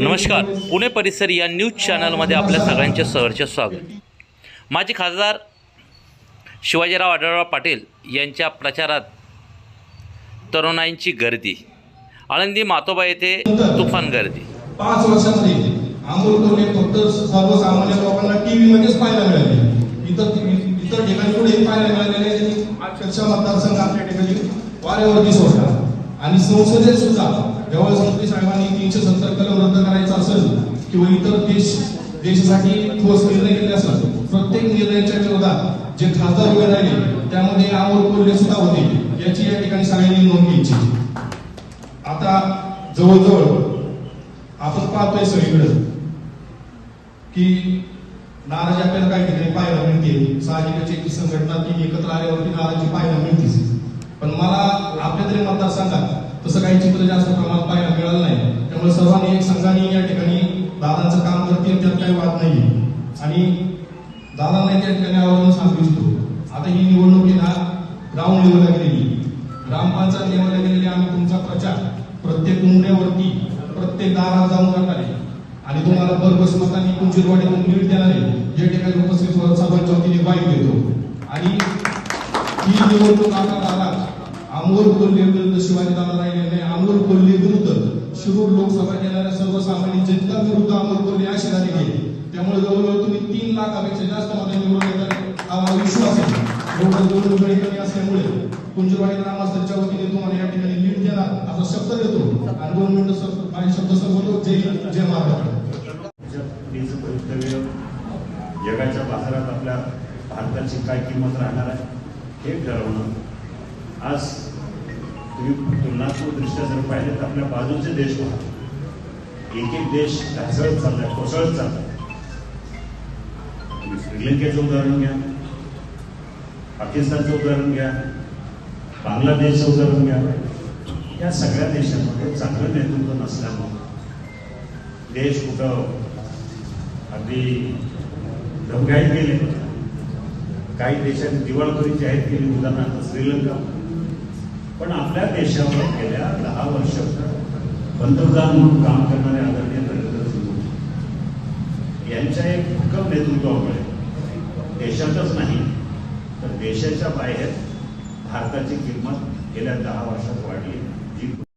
नमस्कार. पुणे परिसर या न्यूज चॅनलमध्ये आपल्या सगळ्यांचे सहर्ष स्वागत. माजी खासदार शिवाजीराव आढळराव पाटील यांच्या प्रचारात तरुणाईंची गर्दी. आळंदी मातोबा येथे तुफान गर्दी. पाच वर्षामध्ये आंबोलकरने फक्त सर्वसामान्य लोकांना टीव्ही मध्येच पाहायला मिळाले. इतर इतर ठिकाणी कुठे पाहायला मिळालेले नाही. अक्षरशः मतदारसंघ आपल्या ठिकाणी वाऱ्यावरती सोडला. आणि संसदेत सुद्धा जेव्हा मंत्री साहेबांनी तीनशे सत्तर कलम रद्द करायचा असेल किंवा इतर देश देशासाठी ठोस निर्णय घेतले असतात प्रत्येक निर्णयाच्या विरोधात जे खासदार उभे राहिले त्यामध्ये अमोल कोल्हे सुद्धा होते याची या ठिकाणी सगळ्यांनी नोंद घ्यायची. आता जवळजवळ आपण पाहतोय सगळीकडे की नाराजी आपल्याला काय ठिकाणी पाहायला मिळते. साहजिकच एक संघटना ती एकत्र आल्यावरती नाराजी पाहायला मिळते पण मला आपल्या तरी मतदारसंघात तसं काही जास्त प्रमाणात पाहायला मिळालं नाही. त्यामुळे सर्वांनी एक संघाने या ठिकाणी दादांचं काम करतील त्यात काही वाद नाही आणि दादांना त्या ठिकाणी आवर्जून सांगू इच्छितो. आता ही निवडणूक आहे ना ग्राउंड लेवलला गेलेली. ग्रामपंचायत लेवलला गेलेली आम्ही तुमचा प्रचार प्रत्येक उमऱ्यावरती प्रत्येक दारात जाऊन करणार आहे. आणि तुम्हाला भरघोस मतांनी कुंजीरवाडीतून लीड देणार आहे जे ठिकाणी उपस्थित सर्वांच्या वतीने ग्वाही देतो आणि ही निवडणूक आता दादा अमोल कोल्हे विरुद्ध शिवाजी दादा राहिले नाही. अमोल कोल्हे विरुद्ध शिरूर लोकसभा येणाऱ्या सर्वसामान्य जनता विरुद्ध अमोल कोल्हे अशी झालेली आहे त्यामुळे जवळजवळ तुम्ही तीन लाखापेक्षा जास्त मते निवडून येतात. हा मला विश्वास आहे. एवढं निवडणूक वेळी कमी असल्यामुळे कुंजवाडी ग्रामस्थांच्या वतीने तुम्हाला या ठिकाणी लीड देणार असा शब्द देतो. आणि दोन मिनिटं सर- माझे शब्द संबोधतो जय जय महाराज भवितव्य जगाच्या बाजारात आपल्या भारताची काय किंमत राहणार आहे हे ठरवणं. आज तुम्ही तुलनात्मक दृष्ट्या जर पाहिलं तर आपल्या बाजूचे देश होतात एक एक देश ढासळत चाललाय कोसळत चाललाय तुम्ही श्रीलंकेचं उदाहरण घ्या. पाकिस्तानचं उदाहरण घ्या. बांगलादेशचं उदाहरण घ्या या सगळ्या देशांमध्ये चांगलं नेतृत्व नसल्यामुळे देश कुठं अगदी धमकाईत गेले काही देशांनी दिवाळखोरी जाहीर केली उदाहरणार्थ श्रीलंका पण आपल्या देशावर गेल्या दहा वर्षात पंतप्रधान म्हणून काम करणारे आदरणीय नरेंद्रजी मोदी यांच्या एक भक्कम नेतृत्वामुळे देशातच नाही तर देशाच्या बाहेर भारताची किंमत गेल्या दहा वर्षात वाढली